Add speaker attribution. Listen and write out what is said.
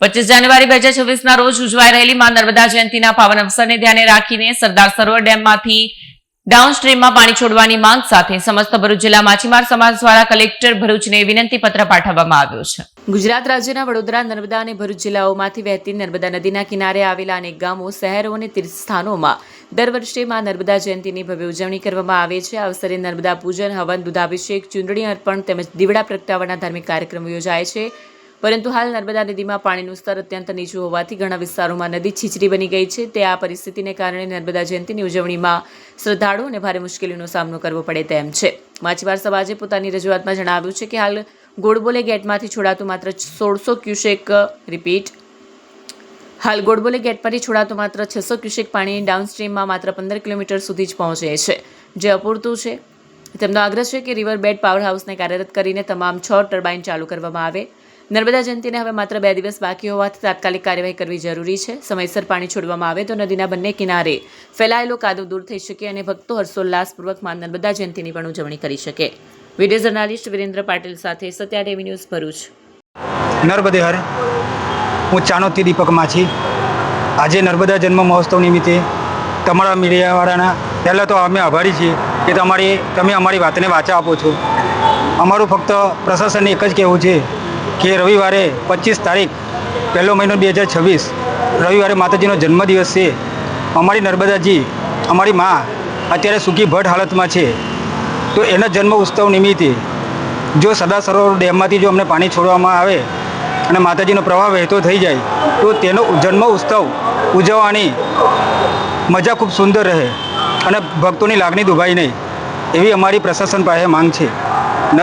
Speaker 1: પચીસ જાન્યુઆરી બે હજાર છવ્વીસના રોજ ઉજવાઈ રહેલી માં નર્મદા જયંતિના પાવન અવસરને ધ્યાને રાખીને સરદાર સરોવર ડેમમાંથી ડાઉનસ્ટ્રીમમાં પાણી છોડવાની માંગ સાથે સમસ્ત ભરૂચ જિલ્લા માછીમાર સમાજ દ્વારા કલેક્ટર ભરૂચને વિનંતી પત્ર પાઠવવામાં આવ્યો છે. ગુજરાત રાજ્યના વડોદરા, નર્મદા અને ભરૂચ જિલ્લાઓમાંથી વહેતી નર્મદા નદીના કિનારે આવેલા અનેક ગામો, શહેરો અને તીર્થસ્થાનોમાં દર વર્ષે માં નર્મદા જયંતિની ભવ્ય ઉજવણી કરવામાં આવે છે. આ અવસરે નર્મદા પૂજન, હવન, દુધાભિષેક ચૂંટણી અર્પણ તેમજ દીવડા પ્રગટાવવાના ધાર્મિક કાર્યક્રમો યોજાય છે. પરંતુ હાલ નર્મદા નદીમાં પાણીનું સ્તર અત્યંત નીચું હોવાથી ઘણા વિસ્તારોમાં નદી છીછરી બની ગઈ છે. તે આ પરિસ્થિતિને કારણે નર્મદા જયંતિની ઉજવણીમાં શ્રદ્ધાળુઓને ભારે મુશ્કેલીનો સામનો કરવો પડે તેમ છે. માછીમાર સમાજે પોતાની રજૂઆતમાં જણાવ્યું છે કે હાલ ગોળબોલે ગેટમાંથી છોડાતું માત્ર સોળસો ક્યુસેક રિપીટ હાલ ગોળબોલે ગેટ પરથી છોડાતું માત્ર છસો ક્યુસેક પાણી ડાઉનસ્ટ્રીમમાં માત્ર પંદર કિલોમીટર સુધી જ પહોંચે છે. જે અપૂરતું છે. તેમનો આગ્રહ છે કે રિવર બેડ પાવર હાઉસને કાર્યરત કરીને તમામ છ ટર્બાઇન ચાલુ કરવામાં આવે. નર્મદા જયંતિને હવે માત્ર બે દિવસ બાકી હોવાથી તાત્કાલિક કાર્યવાહી કરવી જરૂરી છે. સમયસર પાણી છોડવામાં આવે તો નદીના બંને કિનારે ફેલાયેલો કાદવ દૂર થઈ શકે અને ભક્તો હર્ષોલ્લાસપૂર્વકમાં નર્મદા જયંતિની પણ ઉજવણી કરી શકે. વીડિયો જર્નાલિસ્ટ વિરેન્દ્ર પાટીલ સાથે સત્યા ટીવી ન્યૂઝ ભરૂચ.
Speaker 2: નર્મદે હર હું ચાણોતી દીપકમાં છી. આજે નર્મદા જન્મ મહોત્સવ નિમિત્તે તમારા મીડિયાવાળાના, પહેલાં તો અમે આભારી છીએ. કે તમારી તમે અમારી વાતને વાચા આપો છો. અમારું ફક્ત પ્રશાસનને એક જ કહેવું છે કે રવિવારે પચીસ તારીખ, પહેલો મહિનો બે હજાર છવ્વીસ, રવિવારે માતાજીનો જન્મદિવસ છે. અમારી નર્મદાજી, અમારી મા અત્યારે સૂકી ભટ્ટ હાલતમાં છે. તો એના જન્મ ઉત્સવ નિમિત્તે જો સદા સરોવર ડેમમાંથી જો અમને પાણી છોડવામાં આવે અને માતાજીનો પ્રવાહ વહેતો થઈ જાય, તો તેનો જન્મ ઉત્સવ ઉજવવાની મજા ખૂબ સુંદર રહે. અને ભક્તોની લાગણી દુભાઈ નહીં. એવી અમારી પ્રશાસન પાસે માંગ છે.